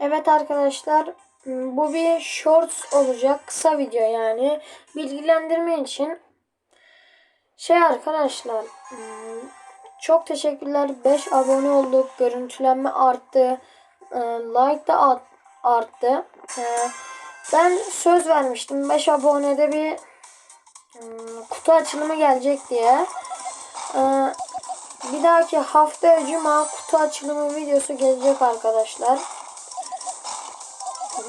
Evet arkadaşlar bu bir shorts olacak. Kısa video yani. Bilgilendirme için. Şey arkadaşlar hmm, çok teşekkürler. 5 abone olduk. Görüntülenme arttı. Ee, Like da art- arttı. Ee, Ben söz vermiştim. 5 abonede bir hmm, kutu açılımı gelecek diye. Ee, Bir dahaki hafta cuma kutu açılımı videosu gelecek arkadaşlar.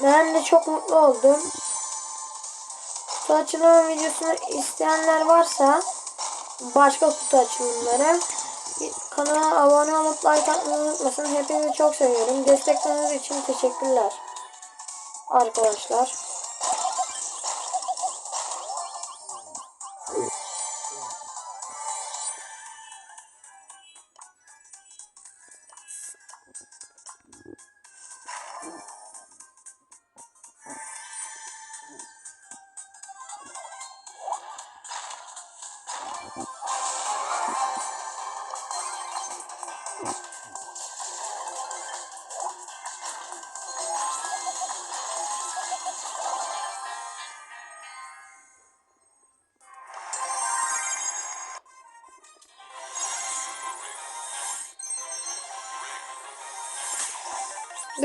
Ben de çok mutlu oldum. Kutu açılımı videosunu isteyenler varsa başka kutu açılımları kanala abone olup like atmayı unutmasın. Hepinizi çok seviyorum. Destekleriniz için teşekkürler. Arkadaşlar.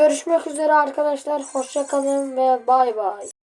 Görüşmek üzere arkadaşlar. Hoşça kalın ve bay bay.